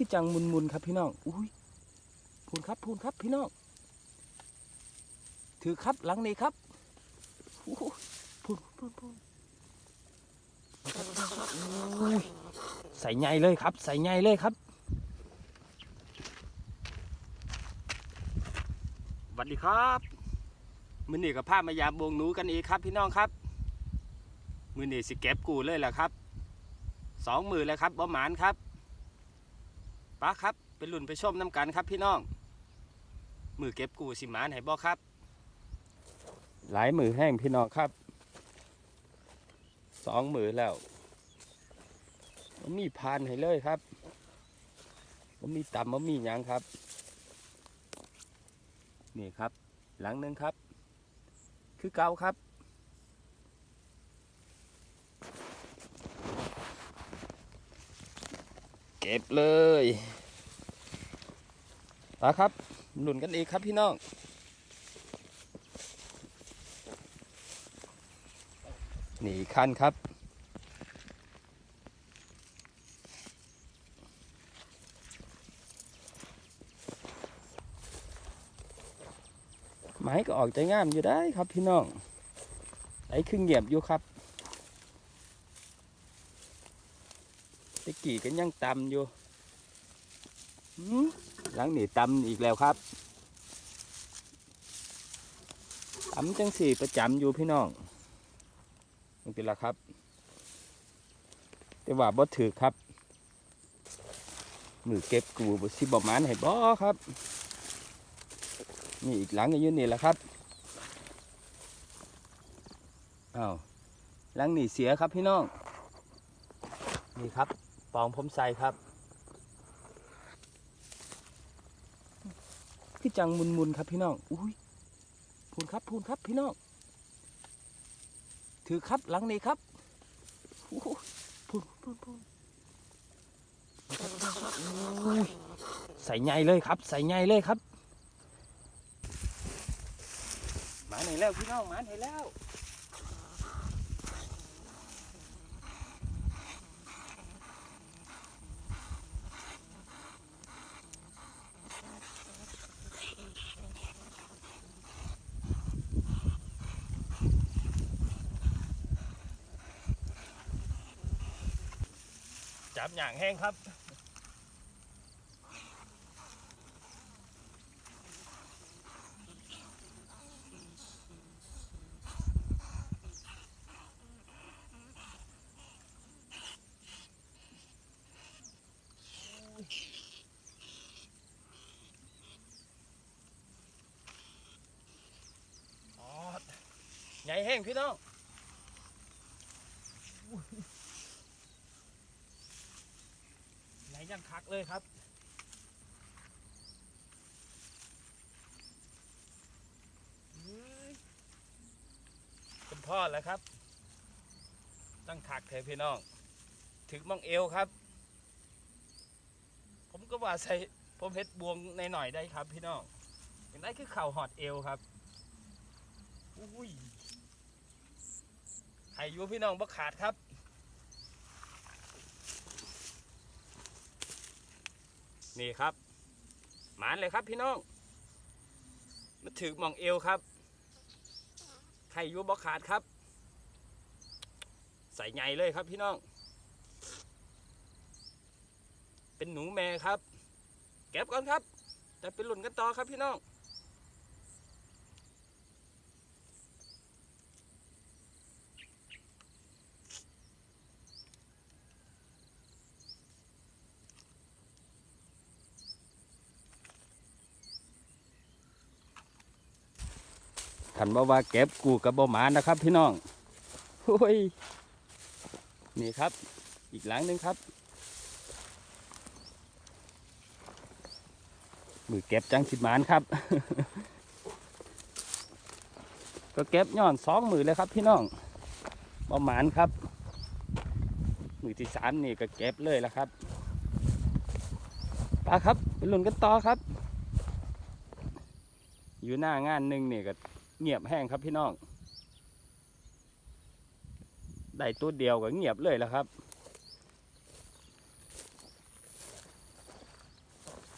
คือจังมุนมุนครับพี่น้องอุ้ยพูนครับพูนครับพี่น้องถือครับหลังนี้ครับพูนพูนพูนใส่ใหญ่เลยครับ ใส่ใหญ่เลยครับสวัสดีครับมือนี่กับผ้ามายามบวงหนูกันอีกครับพี่น้องครับ มือนี่สิเก็บกูเลยแหละครับสองมือแล้วครับบ่หมานครับ ป้าครับ เป็นรุ่นไปชมน้ำกันครับพี่น้อง มือเก็บกูสิมานให้บ่ครับ หลายมือแห้งพี่น้องครับ สองมือแล้วมันมีพานให้เลยครับมันมีต่ำมันมีหยังครับ นี่ครับ หลังหนึงครับ คือเก่าครับ ก็บเลยมาครับหนุนกันอีกครับพี่น้องหนี่อีกคันครับ ไม้ก็ออกใจงามอยู่ได้ครับพี่น้องไอ้ครึ่งเหยียบอยู่ครับ ตะกี้กันยังตำอยู่หลังนี่ตำอีกแล้วครับตำจังสี่ประจำอยู่พี่น้องนี่เป็นละครับ แต่ว่าบ่ถือครับมือเก็บกูบ่สิบ่หมานให้บ่ครับนี่อีกหลังก็อยืนนี่แหละครับอ้าวหลังนี่เสียครับพี่น้องนี่ครับ ปองผมใส่ครับ พี่จังมุนมุนๆครับพี่น้อง อุ้ยพูนครับพูนครับพี่น้อง ถือครับหลังนี้ครับอู้หูพูนพูนพูนอุ้ยใส่ใหญ่เลยครับ ใส่ใหญ่เลยครับหมาไหนแล้วพี่น้องหมาไหนแล้ว จับอย่างแห้งครับอ๋อใหญ่แห้งพี่น้อง ยังคักเลยครับอื้อเป็นพ่อแล้วครับ ตั้งคักเถอะพี่น้อง ถึงมองเอวครับ ผมก็ว่าใส่ผมเฮ็ดบวงในหน่อยได้ครับพี่น้องอย่างได้คือเข่าหอดเอวครับ อุ้ยไข่ยูพี่น้องบ่ขาดครับ นี่ครับ หมานเลยครับพี่น้องมาถือหมองเอวครับไข่ยูบอขาดครับ ใส่ใหญ่เลยครับพี่น้อง เป็นหนูแม่ครับเก็บก่อนครับจะเป็นหลุนกันต่อครับพี่น้อง ขันบ่ว่าเก็บกูกับบ่หมานะครับ พี่น้องโอ้ยนี่ครับ อีกหลังหนึ่งครับ มือเก็บจังสิบหมานครับ ก็เก็บย้อนสองมือเลยครับพี่น้องบ่หมานครับ มือที่สามนี่ก็เก็บเลยแล้วครับปลาครับเป็นลุนกันต่อครับ อยู่หน้างานหนึ่งเนี่ยก็ เงียบแห้งครับพี่น้องได้ตัวเดียวก็เงียบเลยแล้วครับ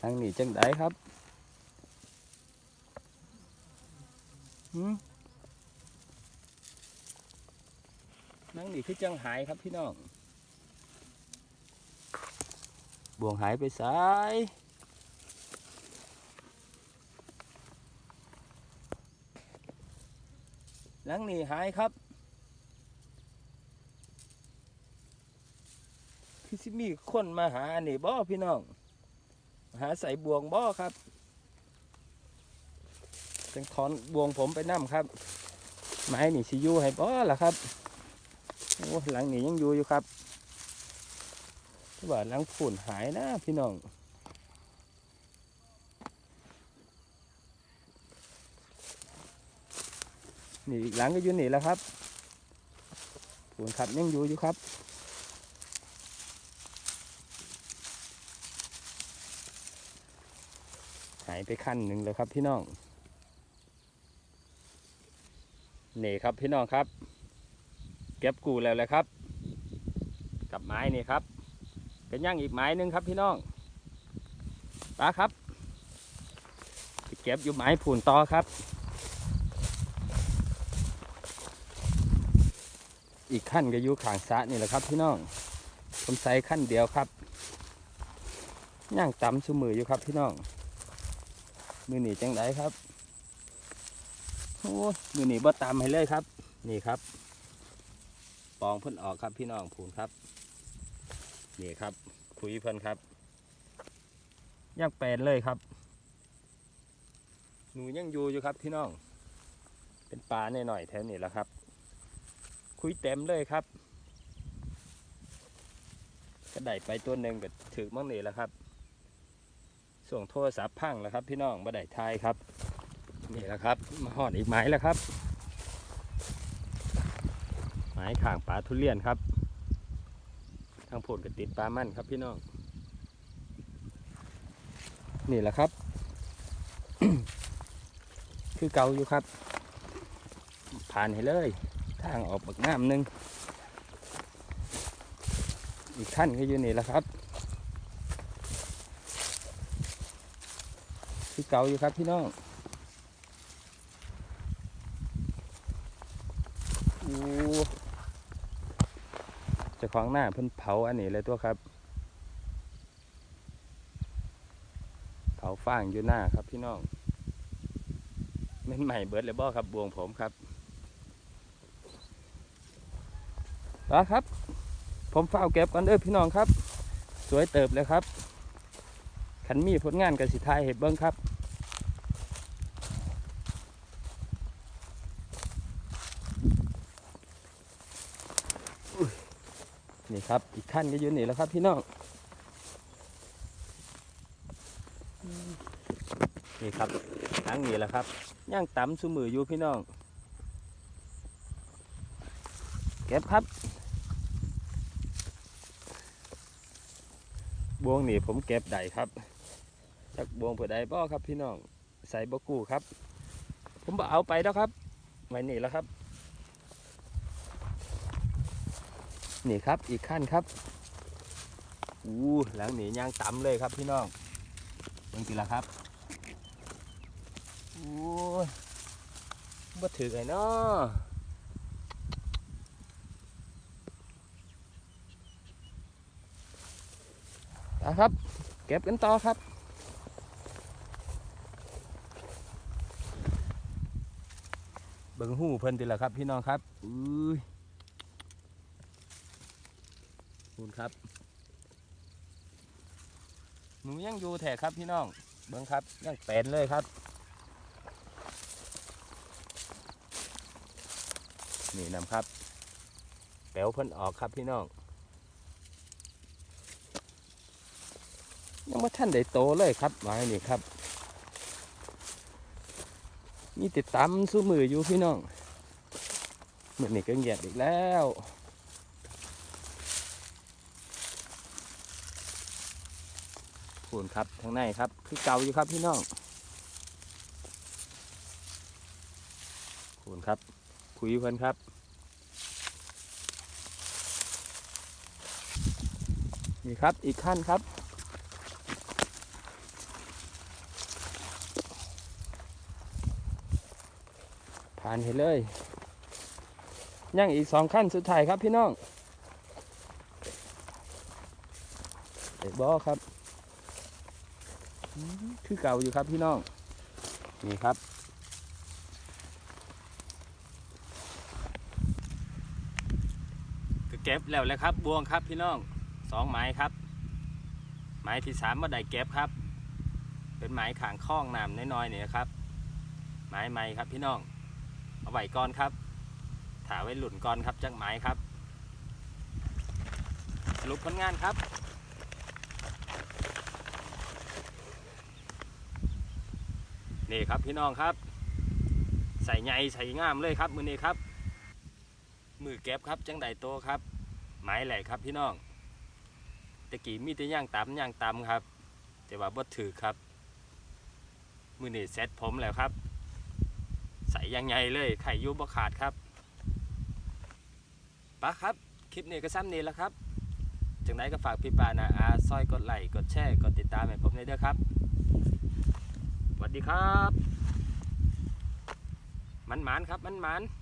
ทางนี้จังไดครับนั่งนี่คือจังหายครับพี่น้องบวงหายไปสาย หลังนี่หายครับ คือสิมีคนมาหาอันนี่บ่พี่น้อง หาใส่บวงบ่ครับจังถอนบวงผมไปนํครับ ไม้นี่สิอยู่ให้บ่ล่ะครับ โอ้หลังนี่ยังอยู่อยู่ครับแต่ว่าหลังผุ่นหายนะพี่น้อง นี่อีกหลังก็อยู่นี่แล้วครับผุ่นครับยังอยู่อยู่ครับหายไปขั้นหนึ่งเลยครับพี่น้องนี่ครับพี่น้องครับ เก็บกูแล้วเลยครับ กับไม้นี่ครับเป็นย่างอีกไม้หนึ่งครับพี่น้องปลาครับไปเก็บอยู่ไม้ผุนต่อครับ อีกขั้นก็อยู่ขางสะนี่แหละครับพี่น้องผมใส่ขั้นเดียวครับย่างต่ำชูมืออยู่ครับพี่น้องมือหนีจังไดครับโอ้ยมือหนีบ่ตามให้เลยครับ นี่ครับ ปองพ่นออกครับพี่น้องผูนครับนี่ครับคุยเพิ่นครับย่างแปลนเลยครับ หนูยังอยู่อยู่ครับพี่น้อง เป็นปลาหน่อยๆแถวนี้แหละครับ คุยเต็มเลยครับก็ได้ไปตัวหนึ่งก็ถือมั่งนี่แหละครับส่งโทรศัพท์พังแล้วครับ พี่น้องบ่ได้ทายครับ นี่แหละครับ มาหอดอีกไม้แล้วครับ ไม้ข่างปลาทุเรียนครับทางผลกระติดปลามั่นครับพี่น้อง นี่แหละครับ คือเก่าอยู่ครับ ผ่านให้เลย ทางออกบักน้ำหนึ่งอีกขั้นก็อยู่นี่แหละครับคือเก่าอยู่ครับพี่น้องอู้เจะของหน้าเพิ่นเผาอันนี้เลยตัวครับ เผาฟางอยู่หน้าครับพี่น้องเม่นใหม่เบิร์ดเลยบ่ครับบวงผมครับ มาครับ ผมเฝ้าเก็บกันเด้อพี่น้องครับ สวยเติบเลยครับขันมีผลงานกับสิทายเห็ดเบิ้งครับนี่ครับ อีกขั้นก็อยู่นี่แล้วครับพี่น้อง นี่ครับทางนี้แหละครับ ย่างต่ำสุมืออยู่พี่น้อง เก็บครับ วงนี่ผมเก็บได้ครับจากบวงเผื่อใดบ่ครับพี่น้องใส่บกูครับ ผมบอเอาไปแล้วครับไว้นี่แล้วครับ นี่ครับอีกขั้นครับอู้หลังหนีย่างต่ำเลยครับพี่น้องยังกี่ละครับอู้บ่ถือไอ้เนาะ ครับ เก็บกันต่อครับเบิ่งหูเพิ่นติละครับพี่น้องครับอุ้ยคุณครับ หนูยังอยู่แถครับพี่น้อง เบิ่งครับยังเป็นเลยครับ นี่นำครับแป๋วเพิ่นออกครับพี่น้อง ยังไม่ท่านได้โตเลยครับไม้นี่ครับมีติดตามสู้มืออยู่พี่น้องมือนี่ก็เงียบอีกแล้วคูณครับทางในครับคือเก่าอยู่ครับพี่น้องคูณครับคุยเพิ่นครับนี่ครับอีกขั้นครับานให้เลยยังอีกสองขั้นสุดท้ายครับพี่น้องเด็กบอครับ คือเก่าอยู่ครับพี่น้อง นี่ครับ ก็เก็บแล้วแหละครับ บวงครับพี่น้องสองไม้ครับ ไม้ที่สามมาได้เก็บครับ เป็นไม้ขางข้องน้ำน้อยๆเนี่ยครับ ไม้ไม้ครับพี่น้อง เอาไว้ก่อนครับถาไว้หลุนก่อนครับจังไม้ครับ สรุปผลงานครับนี่ครับพี่น้องครับ ใส่ใหญ่ใส่งามเลยครับมือนี้ครับ มือเก็บครับจังไดโตครับไม้แหลกครับพี่น้องตะกี้มีแต่ย่างตำย่างตำครับ แต่ว่าบ่ถือครับ มือนี่เซ็ตผมแล้วครับ ยังไงเลยไข่ยุบบ่ขาดครับปะครับ คลิปนี้ก็ซ้ำนี้แล้วครับจังไดก็ฝากพี่ปานาอาซอยกดไลค์กดแชร์กดติดตามให้ผมด้วยเด้อครับสวัสดีครับ มันหมานครับมันหมานๆ